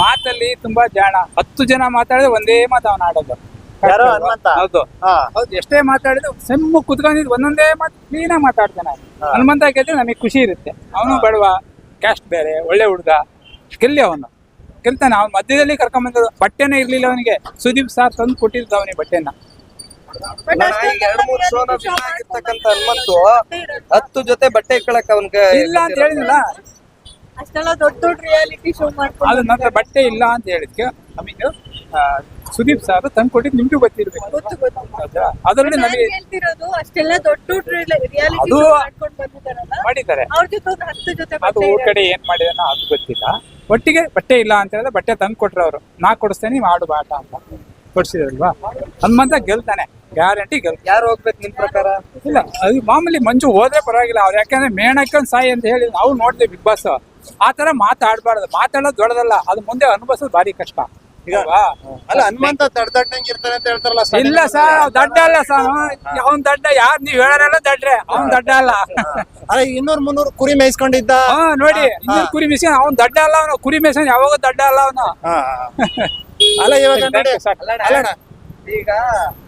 ಮಾತಲ್ಲಿ ತುಂಬಾ ಜಾಣ. ಹತ್ತು ಜನ ಮಾತಾಡಿದ್ರೆ ಒಂದೇ ಮಾತು ಅವನ ಆಡೋದು. ಯಾರೋ ಹನುಮಂತ? ಹೌದು. ಹಾ. ಹೌದು ಎಷ್ಟೇ ಮಾತಾಡಿದ್ರು ಸೆಮ್ಮು ಕುತ್ಕೊಂಡಿದ್ ಒಂದೊಂದೇ ಮಾತು ಕ್ಲೀನಾಗಿ ಮಾತಾಡ್ತಾನೆ ಹನುಮಂತ ಗೆದ್ರೆ ನಮಗೆ ಖುಷಿ ಇರುತ್ತೆ. ಅವನು ಬಡವ ಕ್ಯಾಸ್ಟ್ ಬೇರೆ ಒಳ್ಳೆ ಹುಡುಗ. ಗೆಲ್ಲಿ ಅವನು. ಗೆಲ್ತಾನೆ. ಅವ್ನ ಮಧ್ಯದಲ್ಲಿ ಕರ್ಕೊಂಬಂದ್ರು ಬಟ್ಟೆನೇ ಇರ್ಲಿಲ್ಲ ಅವನಿಗೆ. ಸುದೀಪ್ ಸಾರ್ ತಂದು ಕೊಟ್ಟಿದ್ದ ಅವನಿಗೆ ಬಟ್ಟೆನ. ಎರಡ್ ಮೂರ್ ಶೋನ ಹನುಮಂತು ಹತ್ತು ಜೊತೆ ಬಟ್ಟೆ ಇಟ್ಕೊಳಕ್ ಅವನ್ಗೆ ಇಲ್ಲ ಅಂತ ಹೇಳಿದ್ನಲ್ಲ. ಅಷ್ಟೆಲ್ಲ ದೊಡ್ಡ ದೊಡ್ಡ ರಿಯಾಲಿಟಿ ಶೋ ಅದು ಮಾಡ್ಕೊಂಡು ನನ್ನ ಬಟ್ಟೆ ಇಲ್ಲ ಅಂತ ಹೇಳಿದ್ಕೆ ನಮಗೆ ಸುದೀಪ್ ಸರ್ ತಂದು ಕೊಟ್ಟಿದ್ ನಿಮ್ಗೂ ಗೊತ್ತಿರ್ಬೇಕು. ಗೊತ್ತು ಗೊತ್ತು? ಅದರಲ್ಲಿ ನಾನ್ ನಮಗೆ ಹೇಳ್ತಿರೋದು ಅಷ್ಟೆಲ್ಲ ದೊಡ್ಡ ದೊಡ್ಡ ರಿಯಾಲಿಟಿ ಅದು- ಶೋ ಮಾಡ್ಕೊಂಡು ಬಂದಿದ್ದಾರಲ್ಲ? ಮಾಡಿದ್ದಾರೆ. ಅವ್ರ ಜೊತೆ ಒಂದು ಹತ್ತು ಜೊತೆ ಅದು ಊರ್ ಕಡೆ ಏನ್ ಮಾಡಿದ ಅದು ಗೊತ್ತಿಲ್ಲ. ಒಟ್ಟಿಗೆ ಬಟ್ಟೆ ಇಲ್ಲ ಅಂತ ಹೇಳಿದ್ರೆ ಬಟ್ಟೆ ತಂದು ಕೊಟ್ರು ಅವರು. ನಾ ಕೊಡಿಸ್ತೇನೆ ನೀವು ಆಡು ಬಾಟ ಅಂತ ಕೊಡ್ಸಿದ್ರಲ್ವಾ? ಹನುಮಂತ ಗೆಲ್ತಾನೆ. ಗ್ಯಾರಂಟಿ ಯಾರ ಯಾರು ಹೋಗ್ಬೇಕು ನಿಮ್ ಪ್ರಕಾರ? ಇಲ್ಲ ಅದು ಮಾಮೂಲಿ ಮಂಜು ಹೋದ್ರೆ ಪರವಾಗಿಲ್ಲ. ಅವ್ರು ಯಾಕಂದ್ರೆ ಮೇಣಕ್ಕನ್ ಸಾಯಿ ಅಂತ ಹೇಳಿ ನಾವು ನೋಡ್ತೀವಿ ಬಿಗ್ ಬಾಸ್ ಆ ತರ ಮಾತಾಡ್ಬಾರ್ದು. ಮಾತಾಡೋದು ದೊಡ್ಡದಲ್ಲ. ಅದು ಮುಂದೆ ಅನುಭವಿಸೋದು ಭಾರಿ ಕಷ್ಟ. ಅಲ್ವಾ? ಅಲ್ಲ ಹನುಮಂತ ದಡ್ ದಡ್ಡಂಗ್ ಇರ್ತಾನೆ ಅಂತ ಹೇಳ್ತಾರಲ್ಲ ಇಲ್ಲ ಸರ್ ದಡ್ಡ ಅಲ್ಲ ಸರ್ ಅವ್ನ್ ದಡ್ಡ ಯಾರು? ನೀವ್ ಹೇಳೋರೆಲ್ಲ ದಡ್ರೆ ಅವ್ನ್ ದಡ್ಡ ಅಲ್ಲ. ಅಲ್ಲ ಇನ್ನೂರ್ ಮುನ್ನೂರ್ ಕುರಿ ಮೇಯಿಸ್ಕೊಂಡಿದ್ದ? ಹಾ ನೋಡಿ ಇನ್ನೊಂದು ಕುರಿ ಮಿಸಿ ಅವ್ನ್ ದಡ್ಡ ಅಲ್ಲ ಅವನು. ಕುರಿ ಮೇಸನ್ ಯಾವಾಗ ದಡ್ಡ ಅಲ್ಲ ಅವನು. ಹಾ. ಅಲ್ಲ ಇವಾಗ ನೋಡಿ. ಅಲ್ಲಣ್ಣ ಈಗ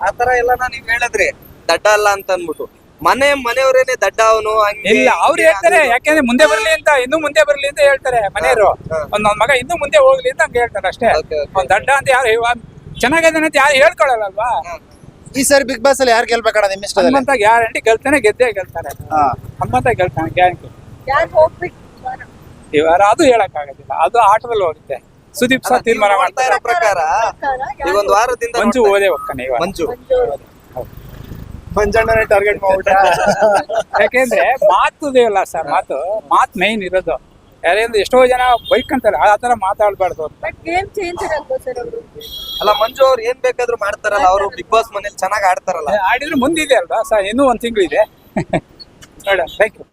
ಆತರ ಎಲ್ಲ ನೀವ್ ಹೇಳಿದ್ರಿ ದಡ್ಡ ಅಲ್ಲ ಅಂತ ಅನ್ಬಿಟ್ಟು ಮನೆ ಮನೆಯವರೇನೆ ದಡ್ಡ ಅವನು ಇಲ್ಲ ಅವ್ರು ಹೇಳ್ತಾರೆ ಯಾಕೆಂದ್ರೆ ಮುಂದೆ ಬರ್ಲಿ ಅಂತ ಇನ್ನು ಮುಂದೆ ಬರ್ಲಿ ಅಂತ ಹೇಳ್ತಾರೆ ಮನೆಯವರು. ಒಂದ್ ನನ್ ಮಗ ಇನ್ನೂ ಮುಂದೆ ಹೋಗ್ಲಿ ಅಂತ ಹಂಗೆ ಹೇಳ್ತಾರೆ ಅಷ್ಟೇ. Okay, okay. ಅವ್ನ್ ದಡ್ಡ ಅಂತ ಯಾರು ಚೆನ್ನಾಗಿದ್ದಾನೆ ಅಂತ ಯಾರು ಹೇಳ್ಕೊಳ್ಳಲ್ವಾ ಈ ಸರಿ ಬಿಗ್ ಬಾಸ್ ಅಲ್ಲಿ ಯಾರು ಗೆಲ್ಬೇಕಣ್ಣ ನಿಮ್ ಇಷ್ಟದಲ್ಲಿ? ಹನುಮಂತ ಗ್ಯಾರಂಟಿ ಗೆಲ್ತಾನೆ ಗೆದ್ದೇ ಗೆಲ್ತಾನೆ. ಹಾ. ಹನುಮಂತ ಗೆಲ್ತಾನೆ ಗ್ಯಾರಂಟಿ ಯಾರು ಹೋಗ್ಬೇಕು? ಈ ವಾರ ಅದು ಹೇಳಕ್ ಆಗೋದಿಲ್ಲ ಅದು ಆಟದಲ್ಲಿ ಹೋಗುತ್ತೆ. ಸುದೀಪ್ ಸಹ ತೀರ್ಮಾನ ಮಾಡ್ತಾ ಇರೋ ಪ್ರಕಾರ ಈಗ ಒಂದ್ ವಾರದಿಂದ ಮಂಜು ಓದೇ ಹೋಗ್ತಾನೆ ಇವಾಗ ಮಂಜು. ಮಂಜಣ್ಣನೇ ಟಾರ್ಗೆಟ್ ಮಾಡ್ಬಿಟ್ಟ ಯಾಕೆಂದ್ರೆ ಮಾತು ಇದೆಯಲ್ಲ ಸರ್ ಮಾತು. ಮಾತು ಮೈನ್ ಇರೋದು. ಯಾರಿಂದ ಎಷ್ಟೋ ಜನ ಬೈಕ್ ಅಂತಾರೆ ಆ ತರ ಮಾತಾಡ್ಬಾರ್ದು ಬಟ್ ಗೇಮ್ ಚೇಂಜ್ ಆಗಲ್ವಾ ಸರ್ ಅವರು? ಅಲ್ಲ ಮಂಜು ಅವ್ರು ಏನ್ ಬೇಕಾದ್ರೂ ಮಾಡ್ತಾರಲ್ಲ ಅವರು ಬಿಗ್ ಬಾಸ್ ಮನೇಲಿ ಚೆನ್ನಾಗಿ ಆಡ್ತಾರಲ್ಲ. ಆಡಿದ್ರೆ ಮುಂದಿದೆ ಅಲ್ವಾ ಸರ್ ಇನ್ನೂ ಒಂದ್ ತಿಂಗಳಿದೆ ಇದೆ. ನೋಡ ಥ್ಯಾಂಕ್ ಯು